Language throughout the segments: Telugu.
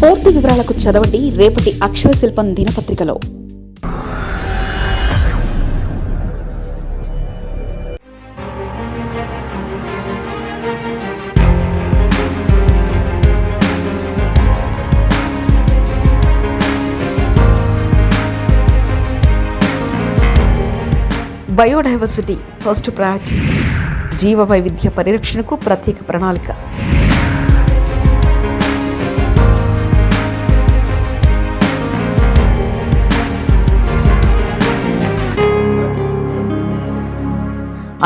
పూర్తి వివరాలకు చదవండి రేపటి అక్షర శిల్పం దినపత్రికలో. బయోడైవర్సిటీ ఫస్ట్ ప్రయారిటీ జీవ వైవిధ్య పరిరక్షణకు ప్రత్యేక ప్రణాళిక.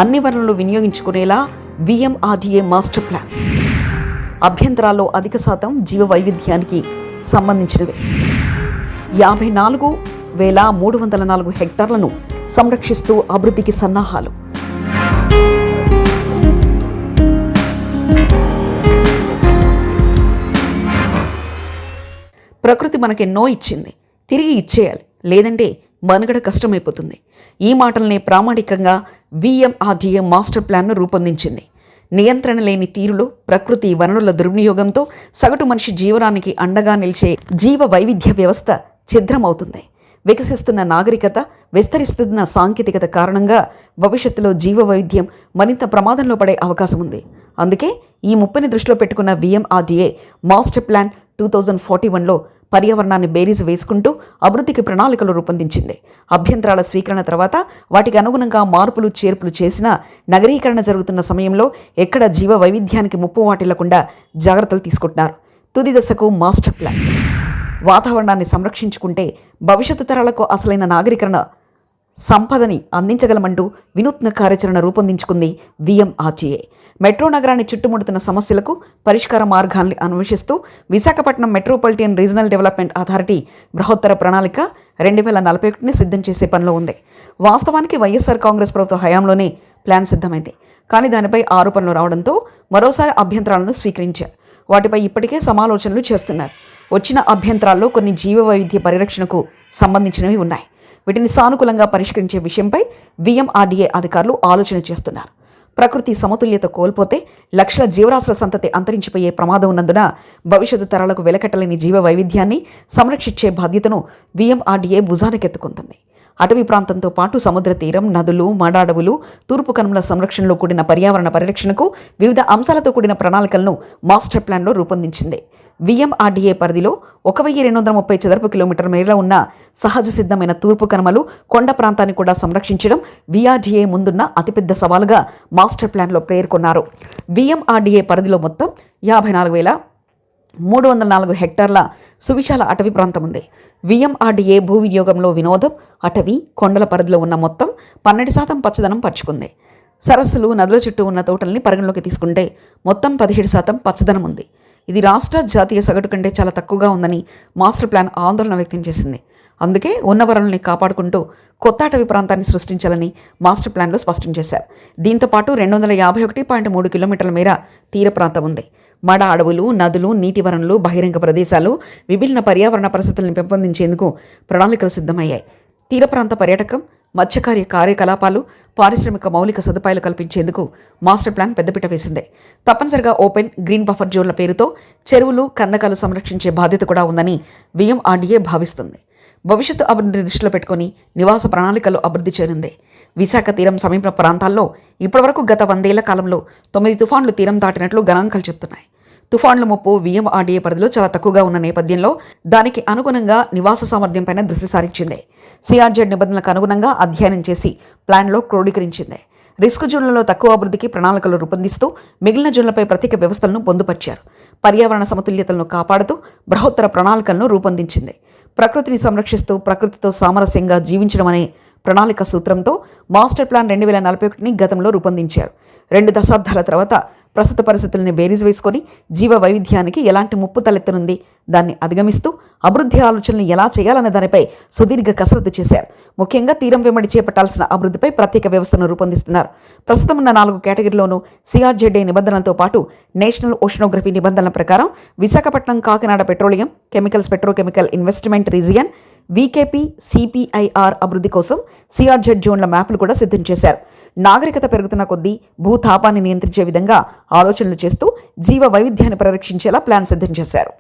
అన్ని వనరులు వినియోగించుకునేలా విఎంఆర్డీఏ మాస్టర్ ప్లాన్. అభ్యంతరాల్లో అధిక శాతం జీవ వైవిధ్యానికి సంబంధించినవే యాభై నాలుగు వేల మూడు వందల నాలుగు హెక్టార్లను సంరక్షిస్తూ అభివృద్ధికి సన్నాహాలు. ప్రకృతి మనకెన్నో ఇచ్చింది. తిరిగి ఇచ్చేయాలి. లేదంటే మనుగడ కష్టమైపోతుంది. ఈ మాటల్ని ప్రామాణికంగా విఎంఆర్డీఏ మాస్టర్ ప్లాన్ను రూపొందించింది. నియంత్రణ లేని తీరులో ప్రకృతి వనరుల దుర్వినియోగంతో సగటు మనిషి జీవనానికి అండగా నిలిచే జీవ వైవిధ్య వ్యవస్థ ఛిద్రమవుతుంది. వికసిస్తున్న నాగరికత విస్తరిస్తున్న సాంకేతికత కారణంగా భవిష్యత్తులో జీవ వైవిధ్యం మరింత ప్రమాదంలో పడే అవకాశం ఉంది అందుకే ఈ ముప్పని దృష్టిలో పెట్టుకున్న VMRDA master plan two thousand forty వన్లో పర్యావరణాన్ని బేరీజు వేసుకుంటూ అభివృద్ధికి ప్రణాళికలు రూపొందించింది. అభ్యంతరాల స్వీకరణ తర్వాత వాటికి అనుగుణంగా మార్పులు చేర్పులు చేసిన నగరీకరణ జరుగుతున్న సమయంలో ఎక్కడ జీవ వైవిధ్యానికి ముప్పు వాటిల్లకుండా జాగ్రత్తలు తీసుకుంటున్నారు. తుది దశకు మాస్టర్ ప్లాన్. వాతావరణాన్ని సంరక్షించుకుంటే భవిష్యత్తు తరాలకు అసలైన నాగరీకరణ సంపదని అందించగలమంటూ వినూత్న కార్యాచరణ రూపొందించుకుంది విఎంఆర్టీఏ. మెట్రో నగరాన్ని చుట్టుముడుతున్న సమస్యలకు పరిష్కార మార్గాల్ని అన్వేషిస్తూ Visakhapatnam metropolitan regional development authority బృహత్తర ప్రణాళిక రెండు వేల నలభై ఒకటిని సిద్ధం చేసే పనిలో ఉంది. వాస్తవానికి వైఎస్ఆర్ కాంగ్రెస్ ప్రభుత్వ హయాంలోనే ప్లాన్ సిద్ధమైంది. కానీ దానిపై ఆరోపణలు రావడంతో మరోసారి అభ్యంతరాలను స్వీకరించారు. వాటిపై ఇప్పటికే సమాలోచనలు చేస్తున్నారు. వచ్చిన అభ్యంతరాల్లో కొన్ని జీవ వైవిధ్య పరిరక్షణకు సంబంధించినవి ఉన్నాయి. వీటిని సానుకూలంగా పరిష్కరించే విషయంపై విఎంఆర్డీఏ అధికారులు ఆలోచన చేస్తున్నారు. ప్రకృతి సమతుల్యత కోల్పోతే లక్షల జీవరాశుల సంతతి అంతరించిపోయే ప్రమాదం ఉన్నందున భవిష్యత్తు తరాలకు వెలకట్టలేని జీవ వైవిధ్యాన్ని సంరక్షించే బాధ్యతను విఎంఆర్డీఏ భుజానికెత్తుకుంటుంది. అటవీ ప్రాంతంతో పాటు సముద్ర తీరం నదులు మడాడవులు తూర్పు కనుమల సంరక్షణలో కూడిన పర్యావరణ పరిరక్షణకు వివిధ అంశాలతో కూడిన ప్రణాళికలను మాస్టర్ ప్లాన్లో రూపొందించింది. విఎంఆర్డీఏ పరిధిలో ఒక వెయ్యి రెండు వందల ముప్పై చదరపు కిలోమీటర్ మేర ఉన్న సహజ సిద్ధమైన తూర్పు కనుమలు కొండ ప్రాంతాన్ని కూడా సంరక్షించడం విఆర్డీఏ ముందున్న అతిపెద్ద సవాలుగా మాస్టర్ ప్లాన్లో పేర్కొన్నారు. విఎంఆర్డీఏ పరిధిలో మొత్తం యాభై నాలుగు వేల మూడు వందల నాలుగు హెక్టార్ల సువిశాల అటవీ ప్రాంతం ఉంది. విఎంఆర్డీఏ భూ వినియోగంలో వినోదం అటవీ కొండల పరిధిలో ఉన్న మొత్తం పన్నెండు శాతం పచ్చదనం పరుచుకుంది. సరస్సులు నదుల చుట్టూ ఉన్న తోటల్ని పరిగణలోకి తీసుకుంటే మొత్తం పదిహేడు శాతం పచ్చదనం ఉంది. ఇది రాష్ట్ర జాతీయ సగటు కంటే చాలా తక్కువగా ఉందని మాస్టర్ ప్లాన్ ఆందోళన వ్యక్తం చేసింది. అందుకే ఉన్న వనరుల్ని కాపాడుకుంటూ కొత్త అటవీ ప్రాంతాన్ని సృష్టించాలని మాస్టర్ ప్లాన్లో స్పష్టం చేశారు. దీంతో పాటు రెండు వందల యాభై ఒకటి పాయింట్ మూడు కిలోమీటర్ల మేర తీర ప్రాంతం ఉంది. మడ అడవులు నదులు నీటి వనరులు బహిరంగ ప్రదేశాలు విభిన్న పర్యావరణ పరిస్థితులను పెంపొందించేందుకు ప్రణాళికలు సిద్ధమయ్యాయి. తీర ప్రాంత పర్యాటకం మత్స్యకార్య కార్యకలాపాలు పారిశ్రామిక మౌలిక సదుపాయాలు కల్పించేందుకు మాస్టర్ ప్లాన్ పెద్దపీట వేసింది. తప్పనిసరిగా ఓపెన్ గ్రీన్ బఫర్ జోన్ల పేరుతో చెరువులు కందకాలు సంరక్షించే బాధ్యత కూడా ఉందని విఎంఆర్డీఏ భావిస్తుంది. భవిష్యత్తు అభివృద్ధి దృష్టిలో పెట్టుకుని నివాస ప్రణాళికలు అభివృద్ధి చేరింది. విశాఖ తీరం సమీప ప్రాంతాల్లో ఇప్పటివరకు గత వందేళ్ళ కాలంలో తొమ్మిది తుఫాన్లు తీరం దాటినట్లు గణాంకాలు చెబుతున్నాయి తుఫాన్ల ముప్పు విఎంఆర్డీఏ పరిధిలో చాలా తక్కువగా ఉన్న నేపథ్యంలో దానికి అనుగుణంగా నివాస సామర్థ్యంపైన దృష్టి సారించింది. సిఆర్జెడ్ నిబంధనలకు అనుగుణంగా అధ్యయనం చేసి ప్లాన్లో క్రోడీకరించింది. రిస్క్ జోన్లలో తక్కువ అభివృద్ధికి ప్రణాళికలు రూపొందిస్తూ మిగిలిన జోన్లపై ప్రత్యేక వ్యవస్థలను పొందుపరిచారు. పర్యావరణ సమతుల్యతలను కాపాడుతూ బృహత్తర ప్రణాళికలను రూపొందించింది. ప్రకృతిని సంరక్షిస్తూ ప్రకృతితో సామరస్యంగా జీవించడం అనే ప్రణాళిక సూత్రంతో మాస్టర్ ప్లాన్ రెండు వేల నలభై ఒకటిని గతంలో రూపొందించారు. రెండు దశాబ్దాల తర్వాత ప్రస్తుత పరిస్థితుల్ని బేరీజ్ వేసుకొని జీవ వైవిధ్యానికి ఎలాంటి ముప్పు తలెత్తనుంది? దాన్ని అధిగమిస్తూ అభివృద్ధి ఆలోచనలు ఎలా చేయాలనే దానిపై సుదీర్ఘ కసరత్తు చేశారు. ముఖ్యంగా తీరం వెంబడి చేపట్టాల్సిన అభివృద్ధిపై ప్రత్యేక వ్యవస్థను రూపొందిస్తున్నారు. ప్రస్తుతం ఉన్న నాలుగు కేటగిరీలోనూ సిఆర్జెడ్ఏ నిబంధనలతో పాటు నేషనల్ ఓషనోగ్రఫీ నిబంధనల ప్రకారం Visakhapatnam Kakinada petroleum chemicals petrochemical investment region VKP CPIR అభివృద్ధి కోసం సిఆర్జెడ్ జోన్ల మ్యాప్లు కూడా సిద్ధం చేశారు. నాగరికత పెరుగుతున్న కొద్దీ భూతాపాన్ని నియంత్రించే విధంగా ఆలోచనలు చేస్తూ జీవ వైవిధ్యాన్ని పరిరక్షించేలా ప్లాన్ సిద్ధం చేశారు.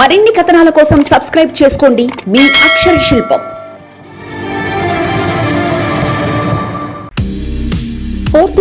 మరిన్ని కథనాల కోసం సబ్స్క్రైబ్ చేసుకోండి మీ అక్షర శిల్పం.